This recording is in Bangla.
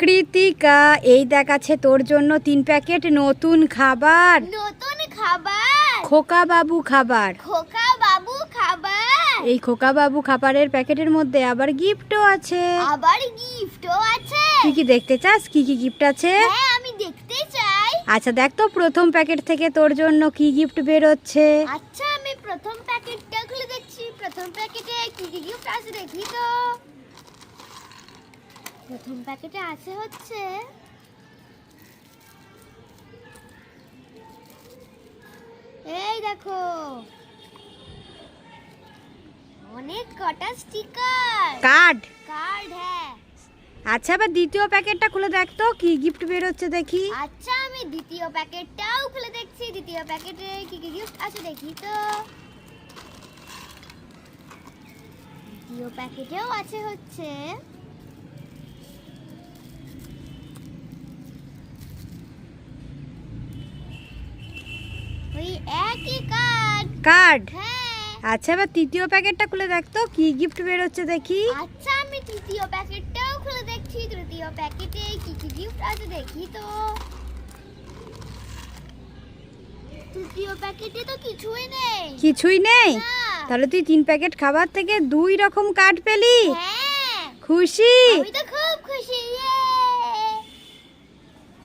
কৃতিকা এই দেখাচ্ছে তোর জন্য তিন প্যাকেট নতুন খাবার। নতুন খাবার? খোকা বাবু খাবার। খোকা বাবু খাবার? এই খোকা বাবু খাবারের প্যাকেটের মধ্যে আবার গিফটও আছে। আবার গিফটও আছে? তুই কি দেখতে চাস? কি কি গিফট আছে? হ্যাঁ আমি দেখতে চাই। আচ্ছা দেখ তো প্রথম প্যাকেট থেকে তোর জন্য কি গিফট বেরোচ্ছে। আচ্ছা আমি প্রথম প্যাকেটটা খুলে দেখছি। প্রথম প্যাকেটে কি কি গিফট আছে দেখি তো। প্রথম প্যাকেটে আছে হচ্ছে এই দেখো। অনেক কটা স্টিকার। কার্ড? কার্ড হ্যাঁ। আচ্ছা আবার দ্বিতীয় প্যাকেটটা খুলে দেখ তো কি গিফট বেরোচ্ছে দেখি। আচ্ছা আমি দ্বিতীয় প্যাকেটটাও খুলে দেখছি। দ্বিতীয় প্যাকেটে কি কি গিফট আছে দেখি তো। দ্বিতীয় প্যাকেটেও আছে হচ্ছে একই কার্ড কার্ড হ্যাঁ। আচ্ছা এবার তৃতীয় প্যাকেটটা খুলে দেখ তো কি গিফট বেরোচ্ছে দেখি। আচ্ছা আমি তৃতীয় প্যাকেটটাও খুলে দেখছি। তৃতীয় প্যাকেটে কি কি গিফট আছে দেখি তো। তৃতীয় প্যাকেটে তো কিছুই নেই। কিছুই নেই? তাহলে তুই তিন প্যাকেট খাবার থেকে দুই রকম কার্ড পেলি? হ্যাঁ। খুশি? আমি তো খুব